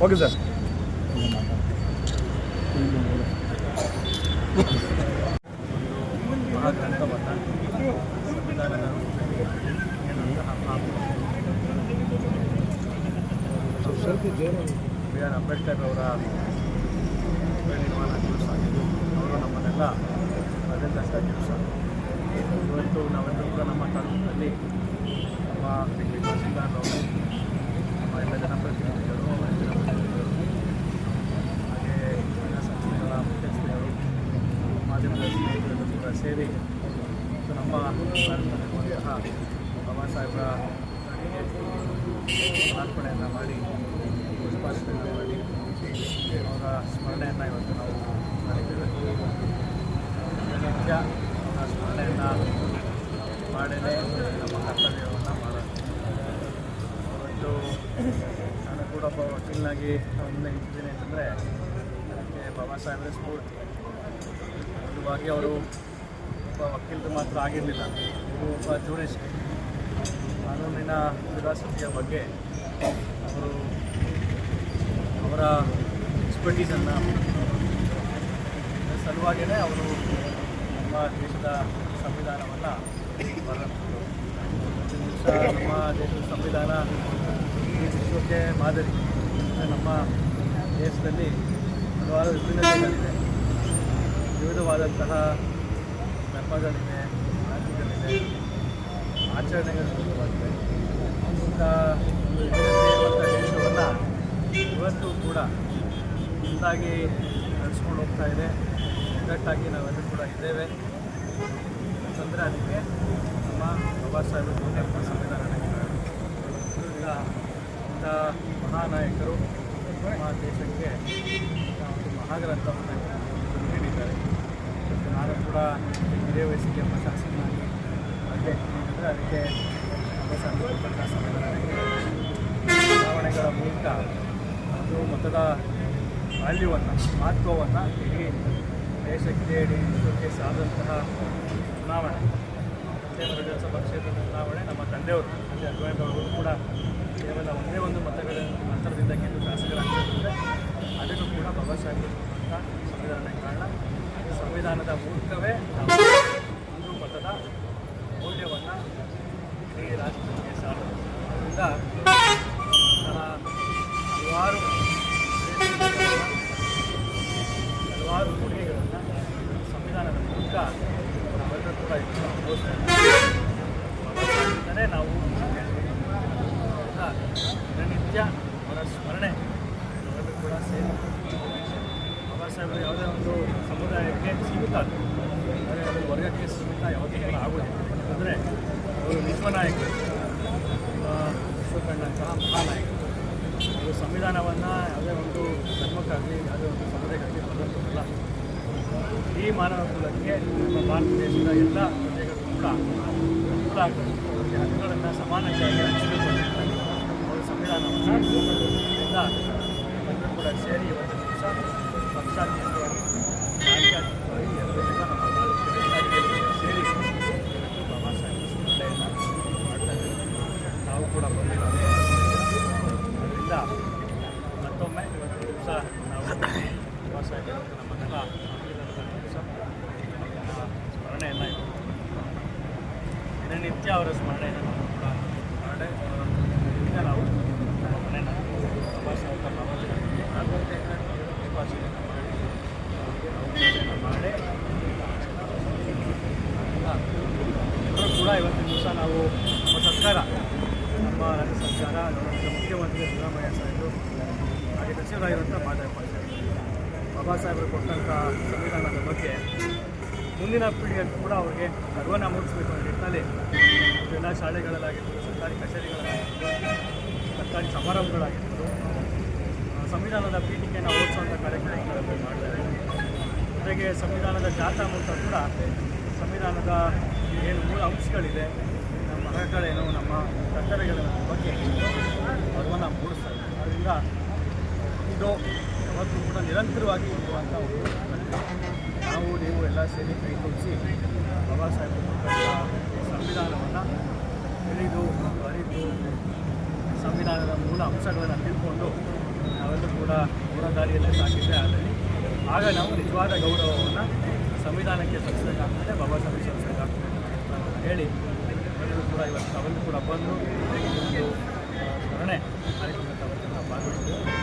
Okay sir. B R Ambedkar ಅವರ ನಿರ್ಮಾಣ ದಿವಸ ಇದು ಅವರು ನಮ್ಮನ್ನೆಲ್ಲ ಬರೆದಂಥ ದಿವಸ ಇವತ್ತು ನಾವೆಲ್ಲರೂ ಕೂಡ ನಮ್ಮ ತಾಲೂಕಿನಲ್ಲಿ ನಮ್ಮ ತಹಸೀಲ್ದಾರ್ರವರು ನಮ್ಮ ಎಲ್ಲ ಜನಪ್ರತಿನಿಧಿಗಳು ಸೇರಿ ನಮ್ಮ ಭಾರತದಲ್ಲಿರುವಂತಹ ಬಾಬಾ ಸಾಹೇಬರ ಅರ್ಪಣೆಯನ್ನು ಮಾಡಿ, ಪುಷ್ಪಾರ್ಚನೆಯನ್ನು ಮಾಡಿ, ಅವರ ಸ್ಮರಣೆಯನ್ನು ಇವತ್ತು ನಾವು ನಿತ್ಯ ಅವರ ಸ್ಮರಣೆಯನ್ನು ಮಾಡಲೇ ನಮ್ಮ ಕರ್ತವ್ಯವನ್ನು ಮಾಡೋದು ಇವತ್ತು ನಾನು ಕೂಡ ಒಬ್ಬ ವಕೀಲನಾಗಿ ಮುಂದೆ ನಿಂತಿದ್ದೀನಿ ಅಂತಂದರೆ, ಅದಕ್ಕೆ ಬಾಬಾ ಸಾಹೇಬರೇ ಸ್ಫೂರ್ತಿ. ಅವರು ಒಬ್ಬ ವಕೀಲರು ಮಾತ್ರ ಆಗಿರಲಿಲ್ಲ. ಇವರು ಒಬ್ಬ ಜೂರಿಸ್ಟ್. ಕಾನೂನಿನ ಫಿಲಾಸಫಿಯ ಬಗ್ಗೆ ಅವರು ಅವರ ಎಕ್ಸ್ಪರ್ಟೀಸನ್ನು ಸಲುವಾಗಿಯೇ ಅವರು ನಮ್ಮ ದೇಶದ ಸಂವಿಧಾನವನ್ನು ಬರೋದು ದಿವಸ ನಮ್ಮ ದೇಶದ ಸಂವಿಧಾನ ಈ ವಿಶ್ವಕ್ಕೆ ಮಾದರಿ. ನಮ್ಮ ದೇಶದಲ್ಲಿ ಹಲವಾರು ವಿಭಿನ್ನತೆಗಳಿವೆ. ವಿವಿಧವಾದಂತಹ ಧರ್ಮಗಳಿವೆ ಜಾತಿಗಳಿವೆ ಆಚರಣೆಗಳು ವಿವಿಧವಾಗಿವೆ ಇಂಥ ಒಂದು ದೇಶವನ್ನು ಇವತ್ತು ಕೂಡ ಇದಾಗಿ ನಡೆಸ್ಕೊಂಡು ಹೋಗ್ತಾ ಇದೆ. ಒಗ್ಗಟ್ಟಾಗಿ ನಾವೆಲ್ಲರೂ ಕೂಡ ಇದ್ದೇವೆ. ಅಂತಂದರೆ ಅದಕ್ಕೆ ನಮ್ಮ ಬಾಬಾ ಸಾಹೇಬ್ ನಮ್ಮ ಸಂವಿಧಾನ ಇಂಥ ಮಹಾನಾಯಕರು ನಮ್ಮ ದೇಶಕ್ಕೆ ಒಂದು ಮಹಾಗ್ರಂಥವನ್ನು ನಾನು ಕೂಡ ಹಿರಿಯ ವಯಸ್ಸಿಗೆ ಎಂಬ ಶಾಸಕನಾಗಿ ಅಂದರೆ ಅದಕ್ಕೆ ಚುನಾವಣೆಗಳ ಮೂಲಕ ಅದು ಮತದ ವ್ಯಾಲ್ಯೂವನ್ನು, ಮಹತ್ವವನ್ನು ಇಡೀ ದೇಶಕ್ಕೆ ಇಡೀ ವಿಶ್ವಕ್ಕೆ ಸಾದಂತಹ ಚುನಾವಣೆ. ಕ್ಷೇತ್ರ ವಿಧಾನಸಭಾ ಕ್ಷೇತ್ರದ ಚುನಾವಣೆ, ನಮ್ಮ ತಂದೆಯವರು ಅಂದರೆ ಅದ್ವೈತವರು ಕೂಡ ಕೇವಲ ಒಂದೇ ಒಂದು ಮತಗಳ ಅಂತರದಿಂದ ಗೆದ್ದು ಶಾಸಕರಾಗಿದ್ದರೆ ಅದಕ್ಕೂ ಕೂಡ ಬಾಬಾ ಸಾಹೇಬ್ ಕೊಟ್ಟಂಥ ಸಂವಿಧಾನ ಕಾರಣ ಸಂವಿಧಾನದ ಮೂಲಕವೇ ನಾವು ಒಂದು ಮತದ ಮೌಲ್ಯವನ್ನು ಇಡೀ ರಾಷ್ಟ್ರಕ್ಕೆ ಸಾರೋದು ಅದರಿಂದ ಹಲವಾರು ಹಲವಾರು ಕೊಡುಗೆಗಳನ್ನು ಸಂವಿಧಾನದ ಮೂಲಕ ನಾವೆಲ್ಲರೂ ಕೂಡ ಅನುಭವಿಸ್ತಾ ನಾವು ದಿನನಿತ್ಯ ಅವರ ಸ್ಮರಣೆ ನಾವೆಲ್ಲರೂ ಕೂಡ ಸೇರಿ ಬಾಬಾ ಸಾಹೇಬರು ಯಾವುದೇ ಒಂದು ಸಮುದಾಯಕ್ಕೆ ಸೀಮಿತ ಯಾವುದೇ ಒಂದು ವರ್ಗಕ್ಕೆ ಸೀಮಿತ ಯಾವುದೇ ಆಗೋದಿಲ್ಲ. ಅಂದರೆ ಅವರು ವಿಶ್ವನಾಯಕರು ವಿಶ್ವಕಂಡಂತಹ ಮಹಾನಾಯಕರು ಅವರು ಸಂವಿಧಾನವನ್ನು ಯಾವುದೇ ಒಂದು ಧರ್ಮಕ್ಕಾಗಲಿ, ಯಾವುದೇ ಒಂದು ಸಮುದಾಯಕ್ಕಾಗಲಿ ಬರೆದಂಥದ್ದಲ್ಲ ಈ ಮಾನವ ಕುಲಕ್ಕೆ ನಮ್ಮ ಭಾರತ ದೇಶದ ಎಲ್ಲ ಪ್ರಜೆಗಳು ಕೂಡ ಅನುಕೂಲ ಆಗಬೇಕು ಅವರಿಗೆ ಹಕ್ಕುಗಳನ್ನು ಸಮಾನತೆಯಾಗಿ ಅವರು ಸಂವಿಧಾನವನ್ನು ಎಲ್ಲ ಕೂಡ ಸೇರಿ ಇವತ್ತು ದಿವಸ ಪಕ್ಷಾತೀತವಾಗಿ ರಾಜ್ಯಾತೀತವಾಗಿ ಎಲ್ಲರೂ ಕೂಡ ನಮ್ಮ ತಾಲೂಕಿನ ಎಲ್ಲ ಹಿರಿಯರು ಸೇರಿ ಇವತ್ತು ಬಾಬಾ ಸಾಹೇಬ್ ಸ್ಮರಣೆಯನ್ನು ಮಾಡ್ತಾ ಇದ್ದೀವಿ ನಾವು ಕೂಡ ಬಂದಿದ್ದೇವೆ ಅದರಿಂದ ಮತ್ತೊಮ್ಮೆ ಇವತ್ತು ದಿವಸ ನಾವು ಬಾಬಾ ಸಾಹೇಬ್ ಇವತ್ತು ನಮ್ಮನ್ನೆಲ್ಲ ಸಂವಿಧಾನದ ದಿವಸ ಅವರ ಸ್ಮರಣೆಯನ್ನು ಇವತ್ತು ದಿನನಿತ್ಯ ಅವರ ಸ್ಮರಣೆಯನ್ನು ನಾವು ಕೂಡ ನಿತ್ಯ ನಾವು ನಮ್ಮ ಮನೆಯನ್ನು ಮಾಡಿ ಮಾಡೇ ಎಲ್ಲರೂ ಕೂಡ ಇವತ್ತಿನ ದಿವಸ ನಾವು ನಮ್ಮ ಸರ್ಕಾರ ನಮ್ಮ ರಾಜ್ಯ ಸರ್ಕಾರ ಮುಖ್ಯಮಂತ್ರಿ ಸಿದ್ದರಾಮಯ್ಯ ಸಾಹೇಬರು ಹಾಗೆ ಸಚಿವರಾಗಿರುವಂಥ ಮಾತಾಡ್ತಾರೆ ಬಾಬಾ ಸಾಹೇಬರು ಕೊಟ್ಟಂಥ ಸಂವಿಧಾನದ ಬಗ್ಗೆ ಮುಂದಿನ ಪೀಳಿಗೆಗೂ ಕೂಡ ಅವ್ರಿಗೆ ಗರ್ವನ ಮೂಡಿಸಬೇಕು ಅನ್ನೋ ನಿಟ್ಟಿನಲ್ಲಿ ಎಲ್ಲ ಶಾಲೆಗಳಲ್ಲಾಗಿರ್ಬೋದು, ಸರ್ಕಾರಿ ಕಚೇರಿಗಳಲ್ಲಾಗಿರ್ಬೋದು, ಸರ್ಕಾರಿ ಸಮಾರಂಭಗಳಾಗಿರ್ಬೋದು ಸಂವಿಧಾನದ ಪೀಠಿಕೆಯನ್ನು ಓದಿಸುವಂಥ ಕಾರ್ಯಕ್ರಮಗಳನ್ನು ಮಾಡ್ತಾರೆ ಜೊತೆಗೆ ಸಂವಿಧಾನದ ಜಾಥಾ ಮೂಲಕ ಕೂಡ ಸಂವಿಧಾನದ ಏನು ಮೂಲ ಅಂಶಗಳಿದೆ, ನಮ್ಮ ಮರಗಳೇನು ನಮ್ಮ ಕರ್ತವ್ಯಗಳ ಬಗ್ಗೆ ಗರ್ವನ ಮೂಡಿಸ್ತಾರೆ ಅದರಿಂದ ಇದು ಯಾವತ್ತೂ ಕೂಡ ನಿರಂತರವಾಗಿ ಇರುವಂಥ ಒಂದು. ನಾವು ನೀವು ಎಲ್ಲ ಸೇರಿ ಕೈ ತೋರಿಸಿ ಬಾಬಾ ಸಾಹೇಬ್ ಸಂವಿಧಾನವನ್ನು ತಿಳಿದು ಅರಿತು ಸಂವಿಧಾನದ ಮೂಲ ಅಂಶಗಳನ್ನು ತಿಳ್ಕೊಂಡು ನಾವೆಲ್ಲ ಕೂಡ ಅವರ ದಾರಿಯಲ್ಲೇ ಸಾಕಿದ್ದೆ ಆದರೆ ಆಗ ನಾವು ನಿಜವಾದ ಗೌರವವನ್ನು ಸಂವಿಧಾನಕ್ಕೆ ಸಲ್ಲಿಸಬೇಕಾಗ್ತದೆ, ಬಾಬಾ ಸಾಹೇಬ್ ಸಲ್ಲಿಸಬೇಕಾಗ್ತದೆ ಹೇಳಿ ಎಲ್ಲರೂ ಕೂಡ ಇವತ್ತು ಅವರು ಕೂಡ ಬಂದು, ಒಂದು ಸ್ಮರಣೆ ಕಾರ್ಯಕ್ರಮಕ್ಕೆ ಭಾಗವಹಿಸಿದ್ರು.